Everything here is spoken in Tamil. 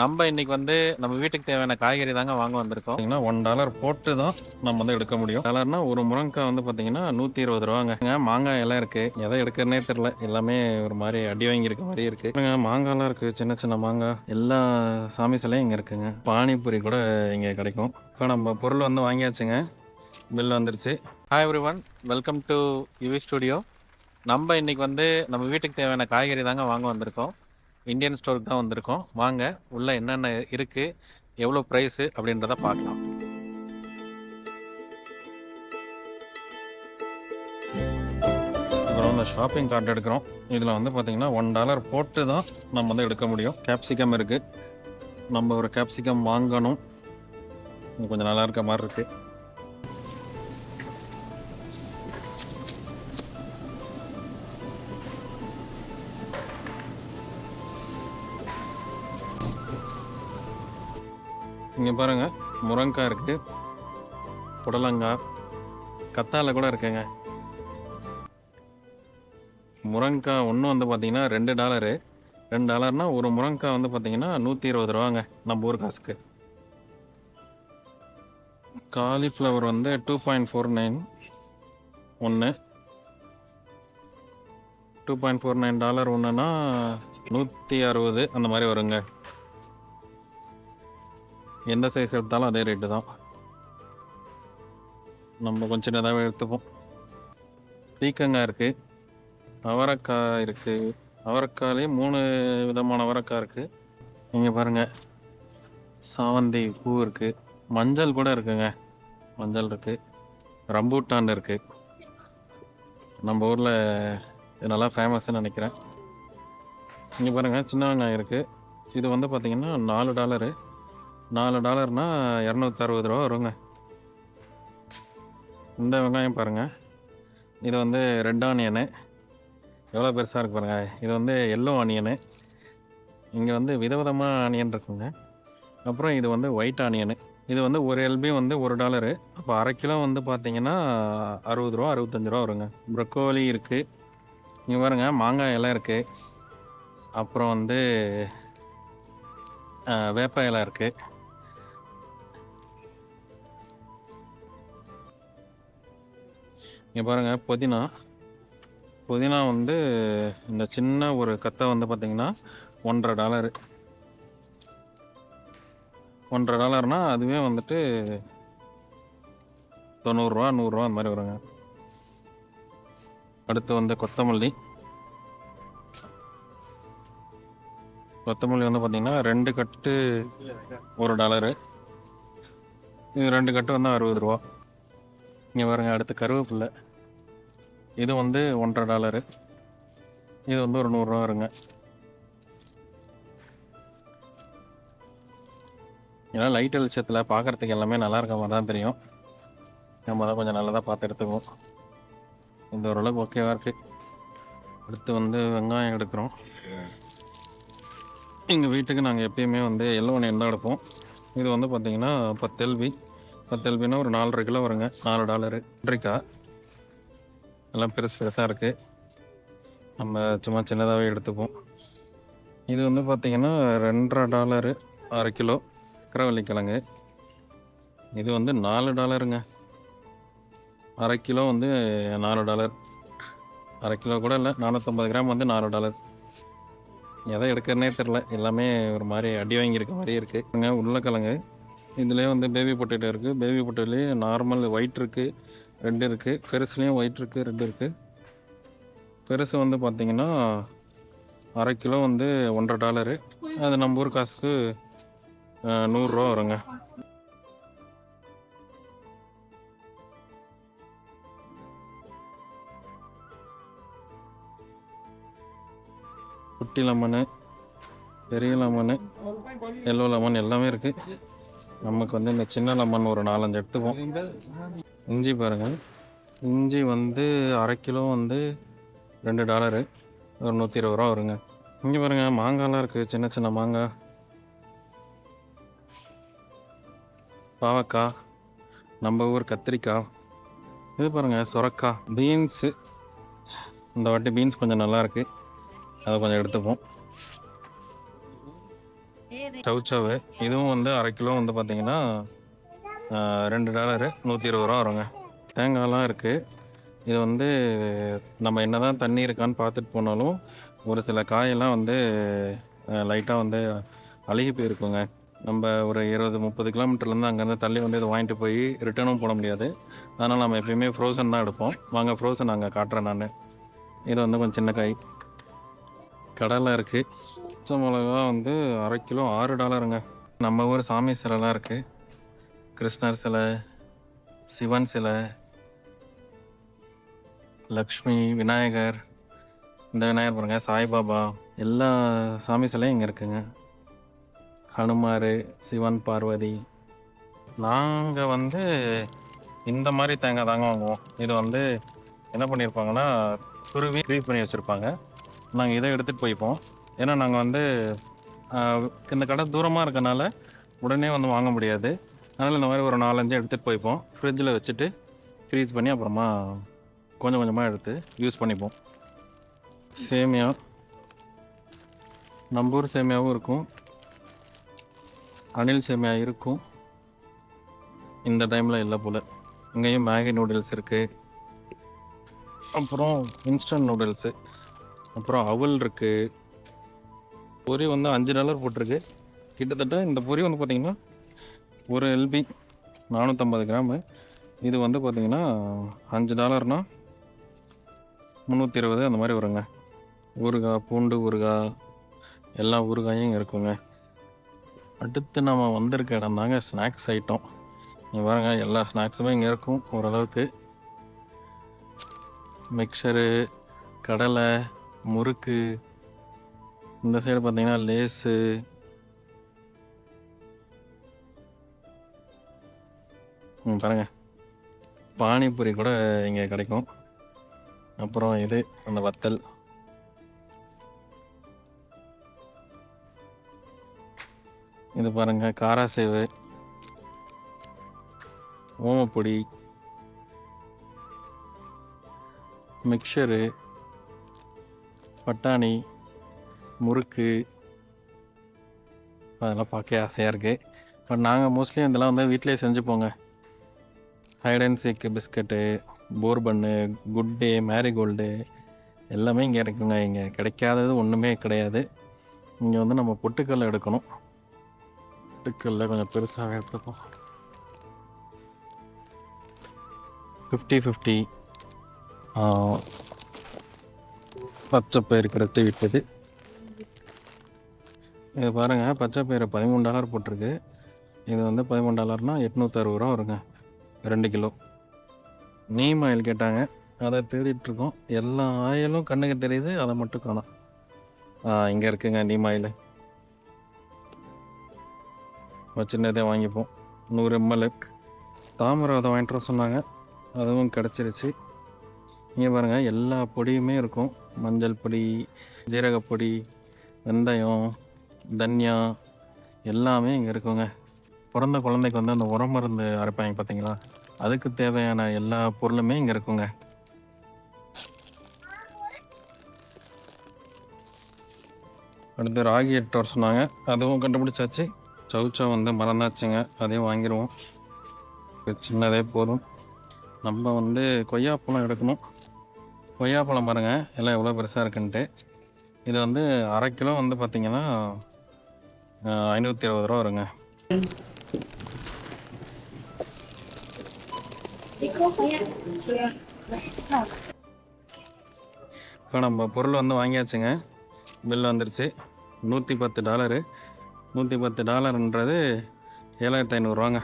நம்ம இன்னைக்கு வந்து நம்ம வீட்டுக்கு தேவையான காய்கறி தாங்க வாங்க வந்திருக்கோம். பார்த்தீங்கன்னா ஒன் டாலர் போட்டு தான் நம்ம வந்து எடுக்க முடியும். டாலர்னா ஒரு முருங்கைக்காய் வந்து பார்த்தீங்கன்னா நூற்றி இருபது ரூபாங்க. மாங்காய் எல்லாம் இருக்கு. எதை எடுக்கிறனே தெரில எல்லாமே ஒரு மாதிரி அடி வாங்கி இருக்க. மாதிரி இருக்கு மாங்காய்லாம் இருக்கு. சின்ன சின்ன மாங்காய். எல்லா சாமி சிலையும் இங்கே இருக்குங்க. பானிபூரி கூட இங்கே கிடைக்கும். இப்போ நம்ம பொருள் வந்து வாங்கியாச்சுங்க. பில் வந்துருச்சு. Hi everyone welcome to UV studio நம்ம இன்னைக்கு வந்து நம்ம வீட்டுக்கு தேவையான காய்கறி தாங்க வாங்க வந்திருக்கோம். இந்தியன் ஸ்டோருக்கு தான் வந்திருக்கோம். வாங்க உள்ளே என்னென்ன இருக்குது எவ்வளோ ப்ரைஸு அப்படின்றத பார்க்கலாம். அப்புறம் வந்து ஷாப்பிங் கார்டு எடுக்கிறோம். இதில் வந்து பார்த்திங்கன்னா ஒன் டாலர் போட்டு தான் நம்ம வந்து எடுக்க முடியும். கேப்சிகம் இருக்குது நம்ம ஒரு கேப்சிகம் வாங்கணும். கொஞ்சம் நல்லா இருக்க மாதிரி இருக்குது இங்கே பாருங்கள் முருங்கக்காய் இருக்குது புடலங்காய் கத்தாழை கூட இருக்குங்க. முருங்கக்காய் ஒன்று வந்து பார்த்திங்கன்னா ரெண்டு டாலரு. ரெண்டு டாலர்னால் ஒரு முருங்கக்காய் வந்து பார்த்திங்கன்னா நூற்றி இருபது ரூபாங்க நம்ம ஊர் காசுக்கு. காலிஃப்ளவர் வந்து டூ பாயிண்ட் ஃபோர் நைன் ஒன்று two point four nine dollar ஒன்றுனா நூற்றி அறுபது அந்த மாதிரி வருங்க. எந்த சைஸ் எடுத்தாலும் அதே ரேட்டு தான். நம்ம கொஞ்சம் சின்னதாகவே எடுத்துப்போம். பீக்கங்காய் இருக்குது அவரைக்காய் இருக்குது அவரைக்காயிலே மூணு விதமான அவரைக்காய் இருக்குது நீங்கள் பாருங்கள் சாவந்தி பூ இருக்குது மஞ்சள் கூட இருக்குங்க. மஞ்சள் இருக்குது ரம்பூட்டான் இருக்குது நம்ம ஊரில் இது நல்லா ஃபேமஸ்ன்னு நினைக்கிறேன். இங்கே பாருங்கள் சின்ன வெங்காயம் இருக்குது இது வந்து பார்த்திங்கன்னா நாலு டாலரு நாலு டாலர்னா இரநூத்தி அறுபது ரூபா வருங்க. இந்த வெங்காயம் பாருங்கள் இது வந்து ரெட் ஆனியனு. எவ்வளோ பெருசாக இருக்கு பாருங்கள் இது வந்து எல்லோ ஆனியனு. இங்கே வந்து விதவிதமாக ஆனியன் இருக்குங்க. அப்புறம் இது வந்து ஒயிட் ஆனியனு. இது வந்து ஒரு எல்பி வந்து ஒரு டாலரு. அப்போ அரை கிலோ வந்து பார்த்தீங்கன்னா அறுபது ரூபா அறுபத்தஞ்சு ரூபா வருங்க. ப்ரொக்கோலி இருக்குது இங்கே பாருங்க மாங்காய் எல்லாம் இருக்குது அப்புறம் வந்து வேப்ப இலை இருக்குது இங்கே பாருங்கள் புதினா. புதினா வந்து இந்த சின்ன ஒரு கத்தை வந்து பார்த்திங்கன்னா ஒன்றரை டாலரு. ஒன்றரை டாலர்னா அதுவே வந்துட்டு தொண்ணூறுரூவா நூறுரூவா அந்த மாதிரி வருங்க. அடுத்து வந்து கொத்தமல்லி. கொத்தமல்லி வந்து பார்த்திங்கன்னா ரெண்டு கட்டு ஒரு டாலரு. இது ரெண்டு கட்டு வந்து அறுபது ரூபா. இங்கே பாருங்கள் அடுத்து கருவேப்பில்லை இது வந்து ஒன்றரை டாலரு. இது வந்து ஒரு நூறுரூவா வருங்க. ஏன்னா லைட் வெளிச்சத்தில் பார்க்குறதுக்கு எல்லாமே நல்லா இருக்க மாதிரி தான் தெரியும். நம்ம தான் கொஞ்சம் நல்லதாக பார்த்து எடுத்துக்குவோம். இந்த ஓரளவுக்கு ஓகேவாக இருக்குது அடுத்து வந்து வெங்காயம் எடுக்கிறோம். எங்கள் வீட்டுக்கு நாங்கள் எப்பயுமே வந்து எல்லோ ஒன்று தான் எடுப்போம். இது வந்து பார்த்திங்கன்னா பத்து எல்பி பத்து ஒரு நாலரை கிலோ வருங்க. நாலு டாலரு. வெள்ளரிக்காய் எல்லாம் பெருசு பெருசாக இருக்குது நம்ம சும்மா சின்னதாகவே எடுத்துப்போம். இது வந்து பார்த்திங்கன்னா ரெண்டரை டாலரு அரை கிலோ கிழங்கு இது வந்து நாலு டாலருங்க. அரை கிலோ வந்து நாலு டாலர். அரை கிலோ கூட இல்லை நானூற்றம்பது கிராம் வந்து நாலு டாலர். எதை எடுக்கிறனே தெரில எல்லாமே ஒரு மாதிரி அடி வாங்கியிருக்க மாதிரி இருக்குது உருளைக்கிழங்கு. இதுலேயே வந்து பேபி பொட்டேட்டோ இருக்குது பேபி பொட்டேட்டோலேயே நார்மல் ஒயிட் இருக்குது ரெட் இருக்குது பெருசுலேயும் ஒயிட் இருக்குது ரெண்டு இருக்குது பெருசு வந்து பார்த்திங்கன்னா அரை கிலோ வந்து ஒன்றரை டாலரு. அது நம்ம ஊர் காசுக்கு நூறுரூவா வருங்க. குட்டி லெமனு பெரிய லெமனு எல்லோ லெமன் எல்லாமே இருக்குது நமக்கு வந்து இந்த சின்ன லெமன் ஒரு நாலஞ்சு எடுத்துப்போம் இஞ்சி பாருங்கள் இஞ்சி வந்து அரை கிலோ வந்து ரெண்டு டாலரு. ஒரு நூற்றி இருபது ரூபா வருங்க. இங்கே பாருங்கள் மாங்காய்லாம் இருக்குது சின்ன சின்ன மாங்காய். பாவக்காய். நம்ம ஊர் கத்திரிக்காய். இது பாருங்கள் சுரக்காய் பீன்ஸு. இந்த வாட்டி பீன்ஸ் கொஞ்சம் நல்லாயிருக்கு அதை கொஞ்சம் எடுத்துப்போம். சவுச்சவு. இதுவும் வந்து அரை கிலோ வந்து பார்த்தீங்கன்னா ரெண்டு டாலரு நூற்றி இருபது ரூபா வருங்க. தேங்காய்லாம் இருக்குது இது வந்து நம்ம என்ன தான் தண்ணி இருக்கான்னு பார்த்துட்டு போனாலும் ஒரு சில காயெல்லாம் வந்து லைட்டாக வந்து அழுகி போயிருக்குங்க. நம்ம ஒரு இருபது முப்பது கிலோமீட்டர்லேருந்து அங்கேருந்து தள்ளி வந்து இதை வாங்கிட்டு போய் ரிட்டர்னும் போட முடியாது. அதனால் நம்ம எப்பயுமே ஃப்ரோசன் தான் எடுப்போம். வாங்க ஃப்ரோசன் அங்கே காட்டுறேன் நான். இது வந்து கொஞ்சம் சின்ன காய். கடலை இருக்குது பச்சை மிளகா வந்து அரை கிலோ ஆறு டாலருங்க. நம்ம ஊர் சாமி சிலைலாம் இருக்குது கிருஷ்ணர் சிலை சிவன் சிலை லக்ஷ்மி விநாயகர் இந்த விநாயகர் பாருங்கள் சாய்பாபா எல்லா சாமி சிலையும் இங்கே இருக்குங்க. ஹனுமார் சிவன் பார்வதி. நாங்கள் வந்து இந்த மாதிரி தேங்காய் தாங்க வாங்குவோம். இது வந்து என்ன பண்ணியிருப்பாங்கன்னா துருவி க்ளீன் பண்ணி வச்சுருப்பாங்க. நாங்கள் இதை எடுத்துகிட்டு போய்ப்போம். ஏன்னா நாங்கள் வந்து இந்த கடை தூரமாக இருக்கனால உடனே வந்து வாங்க முடியாது. அதனால் இந்த மாதிரி ஒரு நாலஞ்சு எடுத்துகிட்டு போய்ப்போம். ஃப்ரிட்ஜில் வச்சுட்டு ஃப்ரீஸ் பண்ணி அப்புறமா கொஞ்சம் கொஞ்சமாக எடுத்து யூஸ் பண்ணிப்போம். சேமியா. நம்பூர் சேமியாவும் இருக்கும். அணில் சேமியா இருக்கும். இந்த டைமில் இல்லை போல். இங்கேயும் மேகி நூடுல்ஸ் இருக்குது அப்புறம் இன்ஸ்டன்ட் நூடுல்ஸு அப்புறம் அவல் இருக்குது பொரி வந்து அஞ்சு டாலர் போட்டிருக்கு. கிட்டத்தட்ட இந்த பொரி வந்து பார்த்திங்கன்னா ஒரு எல்பி நானூற்றம்பது கிராமு. இது வந்து பார்த்திங்கன்னா அஞ்சு டாலர்னால் முந்நூற்றி இருபது அந்த மாதிரி வருங்க. ஊறுகாய் பூண்டு ஊறுகாய் எல்லா ஊறுகாயும் இங்கே இருக்குங்க. அடுத்து நம்ம வந்திருக்க இடம் தாங்க ஸ்நாக்ஸ் ஐட்டம். இங்கே பாருங்க எல்லா ஸ்நாக்ஸுமே இங்கே இருக்கும் ஓரளவுக்கு. மிக்சரு கடலை முறுக்கு இந்த சைடு பார்த்தீங்கன்னா லேஸு. ம் பாருங்க. பானிபூரி கூட இங்கே கிடைக்கும். அப்புறம் இது அந்த வத்தல். இது பாருங்க காராசேவு. ஓமப்பொடி. மிக்சரு. பட்டாணி. முறுக்கு. அதெல்லாம் பார்க்க ஆசையாக இருக்குது பட் நாங்கள் மோஸ்ட்லி இதெல்லாம் வந்து வீட்டிலே செஞ்சுப்போங்க ஹைட் அண்ட் சீக் பிஸ்கட்டு போர்பன்னு குட் டே மேரிகோல்டு எல்லாமே இங்கே இருக்குங்க. இங்கே கிடைக்காதது ஒன்றுமே கிடையாது. இங்கே வந்து நம்ம பொட்டுக்கல்ல எடுக்கணும். பொட்டுக்கல்ல கொஞ்சம் பெருசாக எடுத்துப்போம். ஃபிஃப்டி ஃபிஃப்டி பச்சை பயிர் கிடைத்து விட்டது. இது பாருங்கள் பச்சை பயிறு பதிமூணு டாலர் போட்டிருக்கு. இது வந்து பதிமூணு டாலர்னால் எட்நூற்றறுபது ரூபா வருங்க ரெண்டு கிலோ. நீம் ஆயில் கேட்டாங்க அதை தேடிட்டுருக்கோம் எல்லா ஆயிலும் கண்ணுக்கு தெரியுது அதை மட்டும் காணும். இங்கே இருக்குங்க நீம் ஆயில். சின்னதே வாங்கிப்போம். நூறு எம்எல். தாமரை அதை வாங்கிட்டு வர சொன்னாங்க அதுவும் கிடச்சிருச்சு. இங்கே பாருங்கள் எல்லா பொடியுமே இருக்கும். மஞ்சள் பொடி ஜீரகப்பொடி வெந்தயம் தன்யா எல்லாமே இங்கே இருக்குங்க. பிறந்த குழந்தைக்கு வந்து அந்த உரம் மருந்து அரைப்பாங்க பார்த்தீங்களா அதுக்கு தேவையான எல்லா பொருளுமே இங்கே இருக்குங்க. அடுத்து ராகி எட்டு வர சொன்னாங்க. அதுவும் கண்டுபிடிச்சாச்சு. சவுச்சா வந்து மறந்தாச்சுங்க. அதையும் வாங்கிடுவோம். சின்னதே போதும். நம்ம வந்து கொய்யாப்பழம் எடுக்கணும். கொய்யாப்பழம் பாருங்கள் எல்லாம் எவ்வளோ பெருசாக இருக்குன்ட்டு. இது வந்து அரை கிலோ வந்து பார்த்திங்கன்னா ஐநூற்றி இருபது ரூபா வருங்க. இப்போ நம்ம பொருள் வந்து வாங்கியாச்சுங்க. பில் வந்துருச்சு. நூற்றி பத்து டாலரு. நூற்றி பத்து டாலருன்றது ஏழாயிரத்தி ஐநூறுரூவாங்க